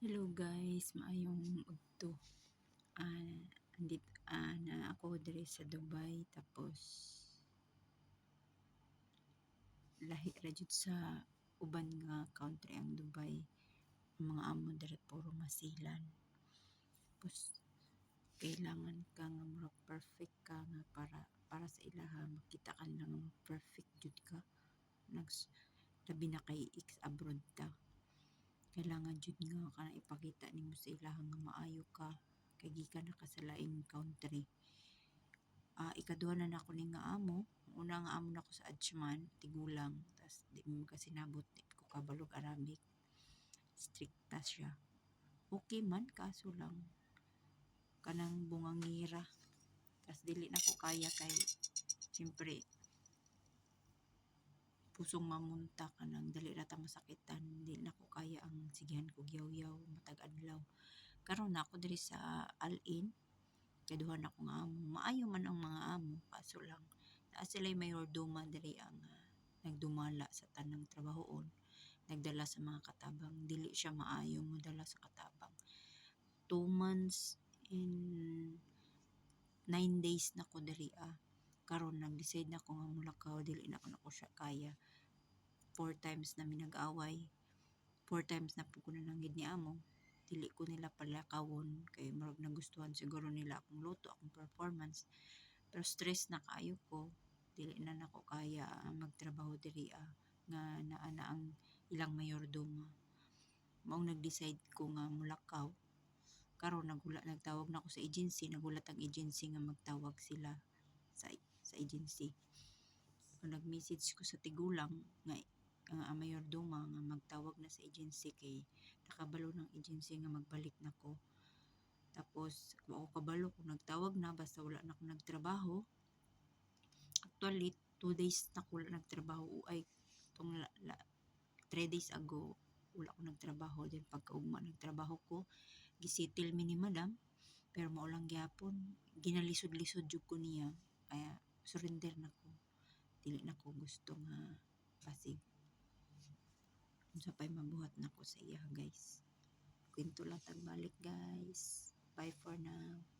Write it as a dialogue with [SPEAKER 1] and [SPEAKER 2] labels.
[SPEAKER 1] Hello guys, maayong udto. Ah, andit ah, na ako diri sa Dubai tapos lahi ra jud sa uban nga country ang Dubai. Ang mga amo diri puro masilan. Tapos kailangan ka nga perfect ka nga para para sa ilaha makita ka nila nga perfect jud ka. Nags labi na kay ex abroad ta kailangan jud nga kana ipakita nimo sa ilaha nga maayo ka kay gikan na ka sa laing country. Ah ikaduha na nako ni nga amo. Una nga amo nako sa Ajman tigulang. Tas di mo kasi nabot ko kabalog Arabic. Strict pa siya. Okay man kaso lang. Kanang bungangira. Tas dili na ko kaya kay siyempre pusong mamunta ka nang dali rata masakitan di na ko kaya ang sigihan ko yaw-yaw matag adlaw karon na ako diri sa Al-In kay duha na ko nga amo. Maayo man ang mga amo kaso lang naa sila'y mayordoma diri ang ah, nagdumala sa tanang trabahoon. Nagdala sa mga katabang. Dili siya maayo mo dala sa katabang. Two months in nine days na ko diri ah. Karon nag-decide na ko nga mulakaw dili na ko na ko siya kaya. Four times na mi nag-away four times na po ko na nanggid ni amo. Dili ko nila palakawon. Kay murag nagustuhan siguro nila akong luto akong performance. Pero stress na kaayo ko. Dili na nako kaya ah, magtrabaho diri ah, nga naa na ang ilang mayordoma maong nag-decide ko nga mulakaw. Karon nagula nagtawag na ako sa agency. Nagulat ang agency nga magtawag sila sa sa agency. So, nag-message ko sa tigulang nga ang mayordoma nga magtawag na sa agency kay nakabalo ng agency nga magbalik na ko tapos ako kabalo kung nagtawag na basta wala na ako nagtrabaho. Actually two days na ko nagtrabaho. Ay tong la, la, three days ago wala ko nagtrabaho. Then pagkaugma nagtrabaho ko gisitil mi ni madam. Pero maulang gyapon ginalisod-lisod jud ko niya. Kaya surrender na ko dili na ko gusto nga pasig unsa pay mabuhat na ko sa iya guys. Kwento lang tagbalik guys. Bye for now